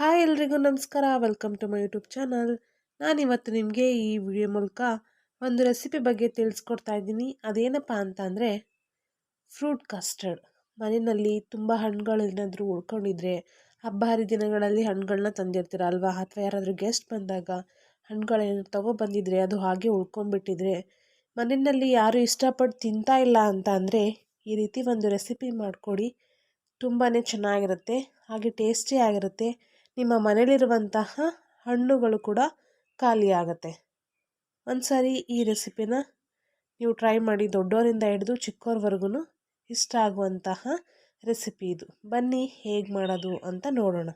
Hi ಎಲ್ರಿಗೂ ನಮಸ್ಕಾರ. Welcome to my YouTube channel ನಾನಿವತ್ತು ನಿಮಗೆ ಈ ವಿಡಿಯೋ ಮೂಲಕ ಒಂದು ರೆಸಿಪಿ ಬಗ್ಗೆ ತಿಳಿಸ್ಕೊಡ್ತಾ ಇದ್ದೀನಿ. ಅದೇನಪ್ಪ ಅಂತ ಅಂದರೆ ಫ್ರೂಟ್ ಕಸ್ಟರ್ಡ್ ಮನೆಯಲ್ಲಿ ತುಂಬ ಹಣ್ಣುಗಳೇನಾದರೂ ಉಳ್ಕೊಂಡಿದ್ರೆ ಹಬ್ಬ ಹರಿದಿನಗಳಲ್ಲಿ ಹಣ್ಣುಗಳನ್ನ ತಂದಿರ್ತೀರ ಅಲ್ವಾ? ಅಥವಾ ಯಾರಾದರೂ ಗೆಸ್ಟ್ ಬಂದಾಗ ಹಣ್ಣುಗಳೇನು ತೊಗೊಬಂದಿದ್ರೆ ಅದು ಹಾಗೆ ಉಳ್ಕೊಂಡ್ಬಿಟ್ಟಿದ್ರೆ ಮನೆಯಲ್ಲಿ ಯಾರು ಇಷ್ಟಪಟ್ಟು ತಿಂತಾ ಇಲ್ಲ ಅಂತ ಅಂದರೆ ಈ ರೀತಿ ಒಂದು ರೆಸಿಪಿ ಮಾಡಿಕೊಡಿ. ತುಂಬಾ ಚೆನ್ನಾಗಿರುತ್ತೆ, ಹಾಗೆ ಟೇಸ್ಟಿ ಆಗಿರುತ್ತೆ. ನಿಮ್ಮ ಮನೆಯಲ್ಲಿರುವಂತಹ ಹಣ್ಣುಗಳು ಕೂಡ ಖಾಲಿಯಾಗತ್ತೆ ಒಂದು ಸಾರಿ ಈ ರೆಸಿಪಿನ ನೀವು ಟ್ರೈ ಮಾಡಿ ದೊಡ್ಡವರಿಂದ ಹಿಡಿದು ಚಿಕ್ಕವ್ರವರೆಗೂ ಇಷ್ಟ ಆಗುವಂತಹ ರೆಸಿಪಿ ಇದು. ಬನ್ನಿ ಹೇಗೆ ಮಾಡೋದು ಅಂತ ನೋಡೋಣ.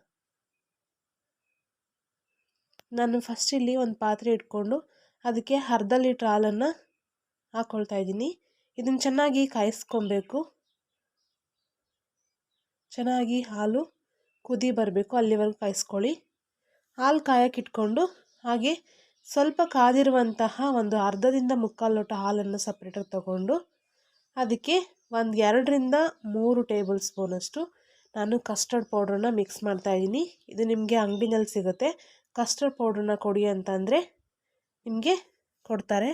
ನಾನು ಫಸ್ಟ್ ಇಲ್ಲಿ ಒಂದು ಪಾತ್ರೆ ಇಟ್ಕೊಂಡು ಅದಕ್ಕೆ ಅರ್ಧ ಲೀಟ್ರ್ ಹಾಲನ್ನು ಹಾಕ್ಕೊಳ್ತಾ ಇದ್ದೀನಿ. ಇದನ್ನು ಚೆನ್ನಾಗಿ ಕಾಯಿಸ್ಕೊಬೇಕು. ಚೆನ್ನಾಗಿ ಹಾಲು ಕುದಿ ಬರಬೇಕು, ಅಲ್ಲಿವರೆಗೂ ಕಾಯಿಸ್ಕೊಳ್ಳಿ. ಹಾಲು ಕಾಯಕ್ಕೆ ಇಟ್ಕೊಂಡು ಹಾಗೆ ಸ್ವಲ್ಪ ಕಾದಿರುವಂತಹ ಒಂದು ಅರ್ಧದಿಂದ ಮುಕ್ಕಾಲು ಲೋಟ ಹಾಲನ್ನು ಸಪ್ರೇಟಾಗಿ ತಗೊಂಡು ಅದಕ್ಕೆ ಒಂದು ಎರಡರಿಂದ ಮೂರು ಟೇಬಲ್ ಸ್ಪೂನಷ್ಟು ನಾನು ಕಸ್ಟರ್ಡ್ ಪೌಡ್ರನ್ನ ಮಿಕ್ಸ್ ಮಾಡ್ತಾಯಿದ್ದೀನಿ ಇದು ನಿಮಗೆ ಅಂಗಡಿನಲ್ಲಿ ಸಿಗುತ್ತೆ. ಕಸ್ಟರ್ಡ್ ಪೌಡ್ರನ್ನ ಕೊಡಿ ಅಂತಂದರೆ ನಿಮಗೆ ಕೊಡ್ತಾರೆ.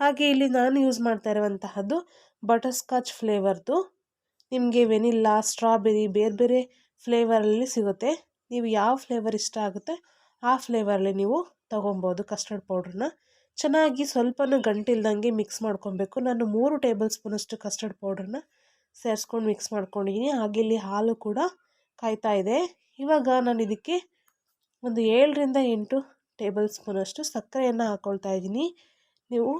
ಹಾಗೆ ಇಲ್ಲಿ ನಾನು ಯೂಸ್ ಮಾಡ್ತಾ ಇರುವಂತಹದ್ದು ಬಟರ್ ಸ್ಕಾಚ್ ಫ್ಲೇವರ್ದು. ನಿಮಗೆ ವೆನಿಲ್ಲಾ, ಸ್ಟ್ರಾಬೆರಿ ಬೇರೆ ಬೇರೆ ಫ್ಲೇವರಲ್ಲಿ ಸಿಗುತ್ತೆ. ನೀವು ಯಾವ ಫ್ಲೇವರ್ ಇಷ್ಟ ಆಗುತ್ತೆ, ಆ ಫ್ಲೇವರಲ್ಲಿ ನೀವು ತೊಗೊಬೋದು ಕಸ್ಟರ್ಡ್ ಪೌಡ್ರನ್ನ. ಚೆನ್ನಾಗಿ ಸ್ವಲ್ಪನೂ ಗಂಟಿಲ್ದಂಗೆ ಮಿಕ್ಸ್ ಮಾಡ್ಕೊಬೇಕು. ನಾನು ಮೂರು ಟೇಬಲ್ ಸ್ಪೂನಷ್ಟು ಕಸ್ಟರ್ಡ್ ಪೌಡ್ರನ್ನ ಸೇರಿಸ್ಕೊಂಡು ಮಿಕ್ಸ್ ಮಾಡ್ಕೊಂಡಿದ್ದೀನಿ. ಹಾಗೆ ಇಲ್ಲಿ ಹಾಲು ಕೂಡ ಕಾಯ್ತಾ ಇದೆ. ಇವಾಗ ನಾನು ಇದಕ್ಕೆ ಒಂದು ಏಳರಿಂದ ಎಂಟು ಟೇಬಲ್ ಸ್ಪೂನಷ್ಟು ಸಕ್ಕರೆಯನ್ನು ಹಾಕ್ಕೊಳ್ತಾ ಇದ್ದೀನಿ. ನೀವು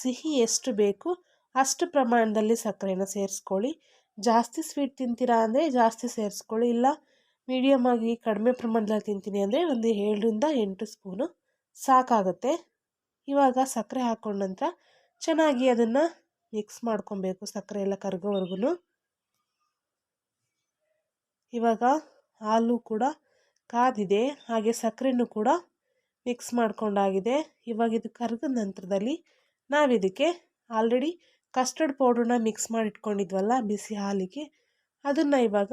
ಸಿಹಿ ಎಷ್ಟು ಬೇಕು ಅಷ್ಟು ಪ್ರಮಾಣದಲ್ಲಿ ಸಕ್ಕರೆಯನ್ನು ಸೇರಿಸ್ಕೊಳ್ಳಿ. ಜಾಸ್ತಿ ಸ್ವೀಟ್ ತಿಂತೀರಾ ಅಂದರೆ ಜಾಸ್ತಿ ಸೇರಿಸ್ಕೊಳ್ಳಿ. ಇಲ್ಲ ಮೀಡಿಯಮ್ ಆಗಿ ಕಡಿಮೆ ಪ್ರಮಾಣದಲ್ಲಿ ತಿಂತೀನಿ ಅಂದರೆ ಒಂದು ಏಳರಿಂದ ಎಂಟು ಸ್ಪೂನು ಸಾಕಾಗುತ್ತೆ. ಇವಾಗ ಸಕ್ಕರೆ ಹಾಕ್ಕೊಂಡ ನಂತರ ಚೆನ್ನಾಗಿ ಅದನ್ನು ಮಿಕ್ಸ್ ಮಾಡ್ಕೊಬೇಕು ಸಕ್ಕರೆ ಎಲ್ಲ ಕರಗೋವರೆಗೂ ಇವಾಗ ಹಾಲು ಕೂಡ ಕಾದಿದೆ, ಹಾಗೆ ಸಕ್ಕರೆನೂ ಕೂಡ ಮಿಕ್ಸ್ ಮಾಡ್ಕೊಂಡಾಗಿದೆ ಇವಾಗ ಇದು ಕರಗಿದ ನಂತರದಲ್ಲಿ ನಾವಿದಕ್ಕೆ ಆಲ್ರೆಡಿ ಕಸ್ಟರ್ಡ್ ಪೌಡ್ರನ್ನ ಮಿಕ್ಸ್ ಮಾಡಿ ಇಟ್ಕೊಂಡಿದ್ವಲ್ಲ ಬಿಸಿ ಹಾಲಿಗೆ, ಅದನ್ನು ಇವಾಗ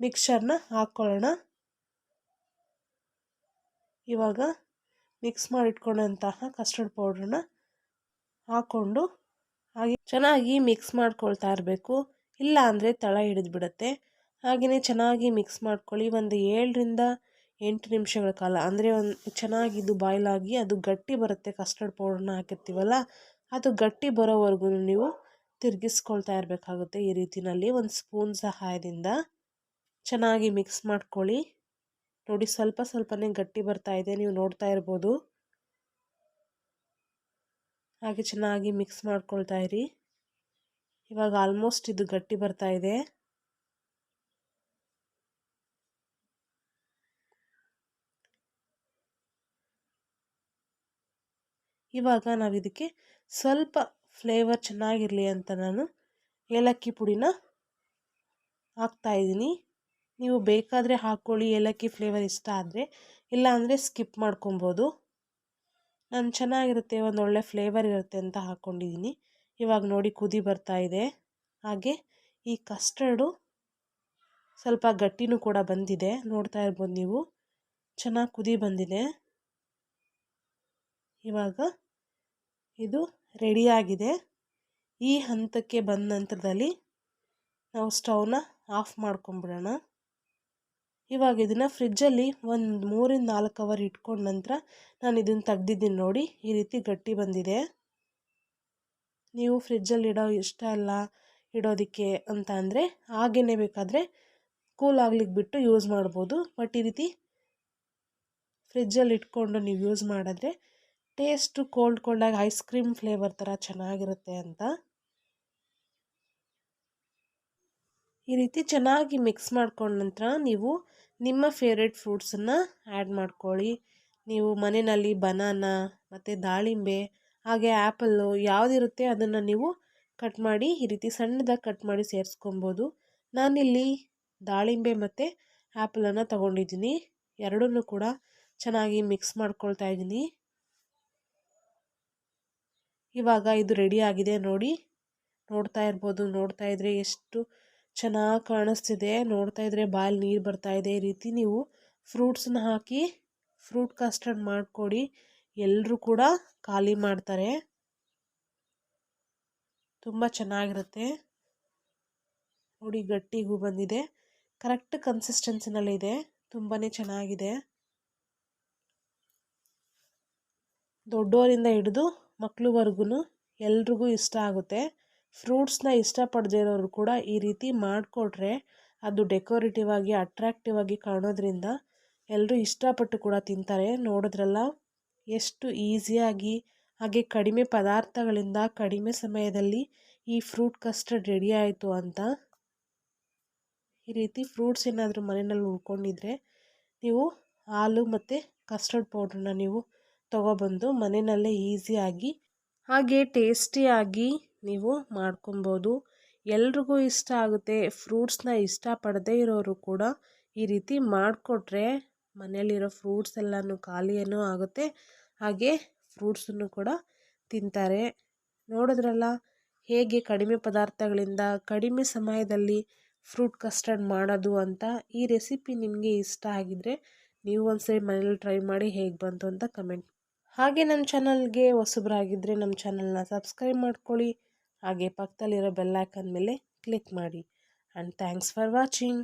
ಮಿಕ್ಸರ್ನ ಹಾಕ್ಕೊಳ್ಳೋಣ ಇವಾಗ ಮಿಕ್ಸ್ ಮಾಡಿಟ್ಕೊಂಡಂತಹ ಕಸ್ಟರ್ಡ್ ಪೌಡ್ರನ್ನ ಹಾಕ್ಕೊಂಡು ಹಾಗೆ ಚೆನ್ನಾಗಿ ಮಿಕ್ಸ್ ಮಾಡ್ಕೊಳ್ತಾ ಇರಬೇಕು. ಇಲ್ಲ ಅಂದರೆ ತಳ ಹಿಡಿದ್ಬಿಡುತ್ತೆ. ಹಾಗೆಯೇ ಚೆನ್ನಾಗಿ ಮಿಕ್ಸ್ ಮಾಡ್ಕೊಳ್ಳಿ. ಒಂದು ಏಳರಿಂದ ಎಂಟು ನಿಮಿಷಗಳ ಕಾಲ. ಅಂದರೆ ಒಂದು ಬಾಯ್ಲ್ ಬಾಯ್ಲಾಗಿ ಅದು ಗಟ್ಟಿ ಬರುತ್ತೆ ಕಸ್ಟರ್ಡ್ ಪೌಡ್ರನ್ನ ಹಾಕಿರ್ತೀವಲ್ಲ, ಅದು ಗಟ್ಟಿ ಬರೋವರೆಗೂ ನೀವು ತಿರುಗಿಸ್ಕೊಳ್ತಾ ಇರಬೇಕಾಗುತ್ತೆ ಈ ರೀತಿಯಲ್ಲಿ ಒಂದು ಸ್ಪೂನ್ ಸಹಾಯದಿಂದ ಚೆನ್ನಾಗಿ ಮಿಕ್ಸ್ ಮಾಡ್ಕೊಳ್ಳಿ. ನೋಡಿ, ಸ್ವಲ್ಪ ಸ್ವಲ್ಪನೇ ಗಟ್ಟಿ ಬರ್ತಾ ಇದೆ, ನೀವು ನೋಡ್ತಾ ಇರ್ಬೋದು. ಹಾಗೆ ಚೆನ್ನಾಗಿ ಮಿಕ್ಸ್ ಮಾಡ್ಕೊಳ್ತಾ ಇರಿ. ಇವಾಗ ಆಲ್ಮೋಸ್ಟ್ ಇದು ಗಟ್ಟಿ ಬರ್ತಾ ಇದೆ. ಇವಾಗ ನಾವು ಇದಕ್ಕೆ ಸ್ವಲ್ಪ ಫ್ಲೇವರ್ ಚೆನ್ನಾಗಿರಲಿ ಅಂತ ನಾನು ಏಲಕ್ಕಿ ಪುಡಿನ ಹಾಕ್ತಾಯಿದ್ದೀನಿ ನೀವು ಬೇಕಾದರೆ ಹಾಕ್ಕೊಳ್ಳಿ ಏಲಕ್ಕಿ ಫ್ಲೇವರ್ ಇಷ್ಟ ಆದರೆ. ಇಲ್ಲ ಅಂದರೆ ಸ್ಕಿಪ್ ಮಾಡ್ಕೊಬೋದು. ನಾನು ಚೆನ್ನಾಗಿರುತ್ತೆ, ಒಂದು ಒಳ್ಳೆ ಫ್ಲೇವರ್ ಇರುತ್ತೆ ಅಂತ ಹಾಕ್ಕೊಂಡಿದ್ದೀನಿ ಇವಾಗ ನೋಡಿ ಕುದಿ ಬರ್ತಾ ಇದೆ. ಹಾಗೆ ಈ ಕಸ್ಟರ್ಡು ಸ್ವಲ್ಪ ಗಟ್ಟಿನೂ ಕೂಡ ಬಂದಿದೆ. ನೋಡ್ತಾ ಇರ್ಬೋದು ನೀವು. ಚೆನ್ನಾಗಿ ಕುದಿ ಬಂದಿದೆ. ಇವಾಗ ಇದು ರೆಡಿಯಾಗಿದೆ ಈ ಹಂತಕ್ಕೆ ಬಂದ ನಂತರದಲ್ಲಿ ನಾವು ಸ್ಟವ್ನ ಆಫ್ ಮಾಡ್ಕೊಂಬಿಡೋಣ ಇವಾಗ ಇದನ್ನು ಫ್ರಿಜ್ಜಲ್ಲಿ ಒಂದು ಮೂರಿಂದ ನಾಲ್ಕು ಅವರ್ ಇಟ್ಕೊಂಡ ನಂತರ ನಾನು ಇದನ್ನು ತೆಗ್ದಿದ್ದೀನಿ ನೋಡಿ, ಈ ರೀತಿ ಗಟ್ಟಿ ಬಂದಿದೆ. ನೀವು ಫ್ರಿಜ್ಜಲ್ಲಿ ಇಡೋ ಇಷ್ಟ ಇಲ್ಲ ಇಡೋದಕ್ಕೆ ಅಂತ ಅಂದರೆ ಹಾಗೇನೆ ಬೇಕಾದರೆ ಕೂಲ್ ಆಗ್ಲಿಕ್ಕೆ ಬಿಟ್ಟು ಯೂಸ್ ಮಾಡ್ಬೋದು. ಬಟ್ ಈ ರೀತಿ ಫ್ರಿಜ್ಜಲ್ಲಿ ಇಟ್ಕೊಂಡು ನೀವು ಯೂಸ್ ಮಾಡಿದ್ರೆ ಟೇಸ್ಟು ಕೋಲ್ಡ್ ಕೋಲ್ಡಾಗಿ ಐಸ್ ಕ್ರೀಮ್ ಫ್ಲೇವರ್ ಥರ ಚೆನ್ನಾಗಿರುತ್ತೆ ಅಂತ. ಈ ರೀತಿ ಚೆನ್ನಾಗಿ ಮಿಕ್ಸ್ ಮಾಡ್ಕೊಂಡ ನಂತರ ನೀವು ನಿಮ್ಮ ಫೇವ್ರೆಟ್ ಫ್ರೂಟ್ಸನ್ನು ಆ್ಯಡ್ ಮಾಡ್ಕೊಳ್ಳಿ. ನೀವು ಮನೆಯಲ್ಲಿ ಬನಾನಾ ಮತ್ತು ದಾಳಿಂಬೆ ಹಾಗೆ ಆ್ಯಪಲ್ಲು ಯಾವುದಿರುತ್ತೆ ಅದನ್ನು ನೀವು ಕಟ್ ಮಾಡಿ ಈ ರೀತಿ ಸಣ್ಣದಾಗಿ ಕಟ್ ಮಾಡಿ ಸೇರಿಸ್ಕೊಬೋದು. ನಾನಿಲ್ಲಿ ದಾಳಿಂಬೆ ಮತ್ತು ಆ್ಯಪಲನ್ನು ತೊಗೊಂಡಿದ್ದೀನಿ. ಎರಡನ್ನೂ ಕೂಡ ಚೆನ್ನಾಗಿ ಮಿಕ್ಸ್ ಮಾಡ್ಕೊಳ್ತಾ ಇದ್ದೀನಿ. ಇವಾಗ ಇದು ರೆಡಿ ಆಗಿದೆ ನೋಡಿ. ನೋಡ್ತಾ ಇರ್ಬೋದು, ನೋಡ್ತಾ ಇದ್ರೆ ಎಷ್ಟು ಚೆನ್ನಾಗಿ ಕಾಣಿಸ್ತಿದೆ. ನೋಡ್ತಾ ಇದ್ರೆ ಬಾಯಲ್ಲಿ ನೀರು ಬರ್ತಾ ಇದೆ. ಈ ರೀತಿ ನೀವು ಫ್ರೂಟ್ಸನ್ನ ಹಾಕಿ ಫ್ರೂಟ್ ಕಸ್ಟರ್ಡ್ ಮಾಡಿಕೊಡಿ. ಎಲ್ಲರೂ ಕೂಡ ಖಾಲಿ ಮಾಡ್ತಾರೆ. ತುಂಬ ಚೆನ್ನಾಗಿರುತ್ತೆ. ನೋಡಿ, ಗಟ್ಟಿಗೂ ಬಂದಿದೆ. ಕರೆಕ್ಟ್ ಕನ್ಸಿಸ್ಟೆನ್ಸಿನಲ್ಲಿದೆ ತುಂಬಾ ಚೆನ್ನಾಗಿದೆ. ದೊಡ್ಡವರಿಂದ ಹಿಡಿದು ಮಕ್ಳುವರೆಗೂ ಎಲ್ರಿಗೂ ಇಷ್ಟ ಆಗುತ್ತೆ. ಫ್ರೂಟ್ಸ್ನ ಇಷ್ಟಪಡದೇ ಇರೋರು ಕೂಡ ಈ ರೀತಿ ಮಾಡಿಕೊಟ್ರೆ ಅದು ಡೆಕೋರೇಟಿವ್ ಆಗಿ ಅಟ್ರಾಕ್ಟಿವ್ ಆಗಿ ಕಾಣೋದ್ರಿಂದ ಎಲ್ಲರೂ ಇಷ್ಟಪಟ್ಟು ಕೂಡ ತಿಂತಾರೆ. ನೋಡಿದ್ರಲ್ಲ, ಎಷ್ಟು ಈಸಿಯಾಗಿ, ಹಾಗೆ ಕಡಿಮೆ ಪದಾರ್ಥಗಳಿಂದ ಕಡಿಮೆ ಸಮಯದಲ್ಲಿ ಈ ಫ್ರೂಟ್ ಕಸ್ಟರ್ಡ್ ರೆಡಿ ಆಯಿತು ಅಂತ ಈ ರೀತಿ ಫ್ರೂಟ್ಸ್ ಏನಾದರೂ ಮನೆಯಲ್ಲಿ ಉಳ್ಕೊಂಡಿದ್ರೆ ನೀವು ಹಾಲು ಮತ್ತು ಕಸ್ಟರ್ಡ್ ಪೌಡ್ರನ್ನ ನೀವು ತೊಗೊಬಂದು ಮನೆಯಲ್ಲೇ ಈಸಿಯಾಗಿ ಹಾಗೆ ಟೇಸ್ಟಿಯಾಗಿ ನೀವು ಮಾಡ್ಕೊಬೋದು. ಎಲ್ರಿಗೂ ಇಷ್ಟ ಆಗುತ್ತೆ ಫ್ರೂಟ್ಸ್ನ ಇಷ್ಟಪಡದೇ ಇರೋರು ಕೂಡ ಈ ರೀತಿ ಮಾಡಿಕೊಟ್ರೆ ಮನೆಯಲ್ಲಿರೋ ಫ್ರೂಟ್ಸ್ ಎಲ್ಲನೂ ಖಾಲಿಯೂ ಆಗುತ್ತೆ. ಹಾಗೆ ಫ್ರೂಟ್ಸನ್ನು ಕೂಡ ತಿಂತಾರೆ. ನೋಡಿದ್ರಲ್ಲ, ಹೇಗೆ ಕಡಿಮೆ ಪದಾರ್ಥಗಳಿಂದ ಕಡಿಮೆ ಸಮಯದಲ್ಲಿ ಫ್ರೂಟ್ ಕಸ್ಟರ್ಡ್ ಮಾಡೋದು ಅಂತ ಈ ರೆಸಿಪಿ ನಿಮಗೆ ಇಷ್ಟ ಆಗಿದ್ರೆ ನೀವು ಒಂದ್ಸರಿ ಮನೇಲಿ ಟ್ರೈ ಮಾಡಿ ಹೇಗೆ ಬಂತು ಅಂತ ಕಮೆಂಟ್ ಹಾಗೆ ನಮ್ಮ ಚಾನಲ್ಗೆ ಹೊಸಬ್ರಾಗಿದ್ದರೆ ನಮ್ಮ ಚಾನಲ್ನ ಸಬ್ಸ್ಕ್ರೈಬ್ ಮಾಡ್ಕೊಳ್ಳಿ. ಹಾಗೆ ಪಕ್ಕದಲ್ಲಿರೋ ಬೆಲ್ಲೈಕನ್ ಮೇಲೆ ಕ್ಲಿಕ್ ಮಾಡಿ. And thanks for watching